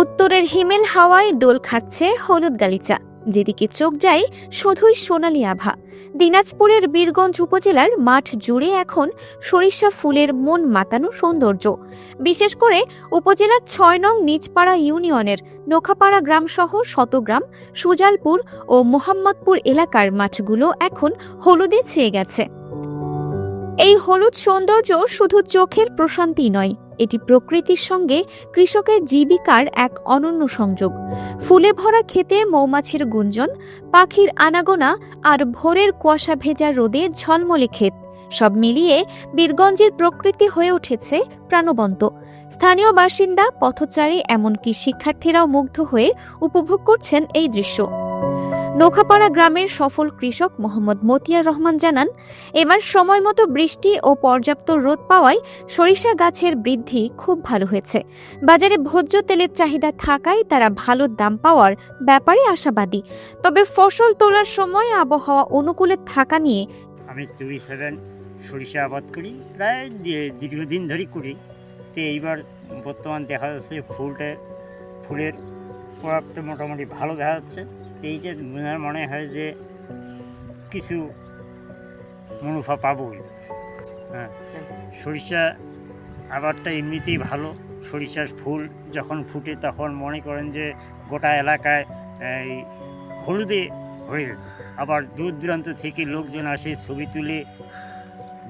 উত্তরের হিমেল হাওয়ায় দোল খাচ্ছে হলুদ গালিচা। যেদিকে চোখ যায়, শুধুই সোনালি আভা। দিনাজপুরের বীরগঞ্জ উপজেলার মাঠ জুড়ে এখন সরিষা ফুলের মন মাতানো সৌন্দর্য। বিশেষ করে উপজেলার ছয় নং নিজপাড়া ইউনিয়নের নোখাপাড়া গ্রামসহ শতগ্রাম সুজালপুর ও মোহাম্মদপুর এলাকার মাঠগুলো এখন হলুদে ছেয়ে গেছে। এই হলুদ সৌন্দর্য শুধু চোখের প্রশান্তি নয় এটি প্রকৃতির সঙ্গে কৃষকের জীবিকার এক অনন্য সংযোগ। ফুলে ভরা খেতে মৌমাছির গুঞ্জন, পাখির আনাগোনা আর ভোরের কুয়াশা ভেজা রোদে ঝলমলে ক্ষেত। সব মিলিয়ে বীরগঞ্জের প্রকৃতি হয়ে উঠেছে প্রাণবন্ত। স্থানীয় বাসিন্দা, পথচারী এমনকি শিক্ষার্থীরাও মুগ্ধ হয়ে উপভোগ করছেন এই দৃশ্য। নোখাপাড়া গ্রামের সফল কৃষক মোহাম্মদ মতিয়ার রহমান জানান, এবার সময় মতো বৃষ্টি ও পর্যাপ্ত রোদ পাওয়ায় সরিষা গাছের বৃদ্ধি খুব ভালো হয়েছে। বাজারে ভোজ্য তেলের চাহিদা থাকায় তারা ভালো দাম পাওয়ার ব্যাপারে আশাবাদী। তবে ফসল তোলার সময় আবহাওয়া অনুকূলে থাকা নিয়ে আমি চুরি সেভেন সরিষা আবাদ করি, প্রায় দীর্ঘদিন ধরেই করি। তো এইবার বর্তমান দেখা যাচ্ছে ফুলটা ফুলের প্রভাবটা মোটামুটি ভালো দেখা যাচ্ছে। এই যে মনে মনে হয় যে কিছু মুনাফা পাবো। হ্যাঁ সরিষা আবারটা এমনিতেই ভালো। সরিষার ফুল যখন ফুটে তখন মনে করেন যে গোটা এলাকায়, এই হলুদে হয়ে গেছে। আবার দূর দূরান্ত থেকে লোকজন আসে, ছবি তুলে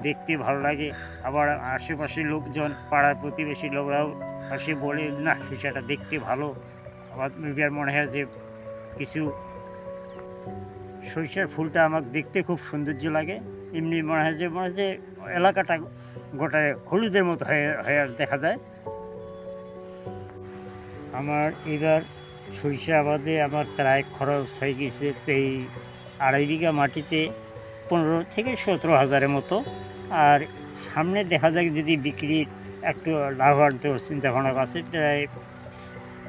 দেখতে ভালো লাগে। আবার আশেপাশের লোকজন, পাড়ার প্রতিবেশী লোকরাও আসে বলে, না, সরিষাটা দেখতে ভালো। আবার মনে হয় যে কিছু সরিষার ফুলটা আমার দেখতে খুব সৌন্দর্য লাগে। এমনি মনে হয় যে, মনে হয় যে এলাকাটা গোটায় হলুদের মতো হয়ে হয়ে দেখা যায়। আমার এবার সরিষা আবাদে আমার প্রায় খরচ হয়ে গেছে এই আড়াই বিঘা মাটিতে পনেরো থেকে সতেরো হাজারের মতো। আর সামনে দেখা যাক যদি বিক্রি একটু লাভবান চিন্তা ভাবনা আছে, প্রায়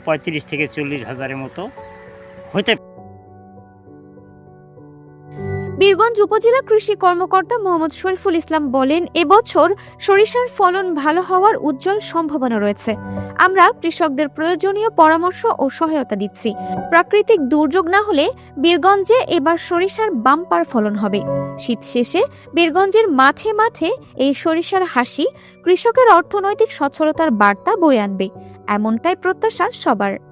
পঁয়ত্রিশ থেকে চল্লিশ হাজারের মতো। হতে বীরগঞ্জ উপজেলা কৃষি কর্মকর্তা মোহাম্মদ শরীফুল ইসলাম বলেন, এবছর সরিষার ফলন ভালো হওয়ার উজ্জ্বল সম্ভাবনা রয়েছে। আমরা কৃষকদের প্রয়োজনীয় পরামর্শ ও সহায়তা দিচ্ছি। প্রাকৃতিক দুর্যোগ না হলে বীরগঞ্জে এবার সরিষার বাম্পার ফলন হবে। শীত শেষে বীরগঞ্জের মাঠে মাঠে এই সরিষার হাসি কৃষকের অর্থনৈতিক সচ্ছলতার বার্তা বয়ে আনবে। এমনটাই প্রত্যাশা সবার।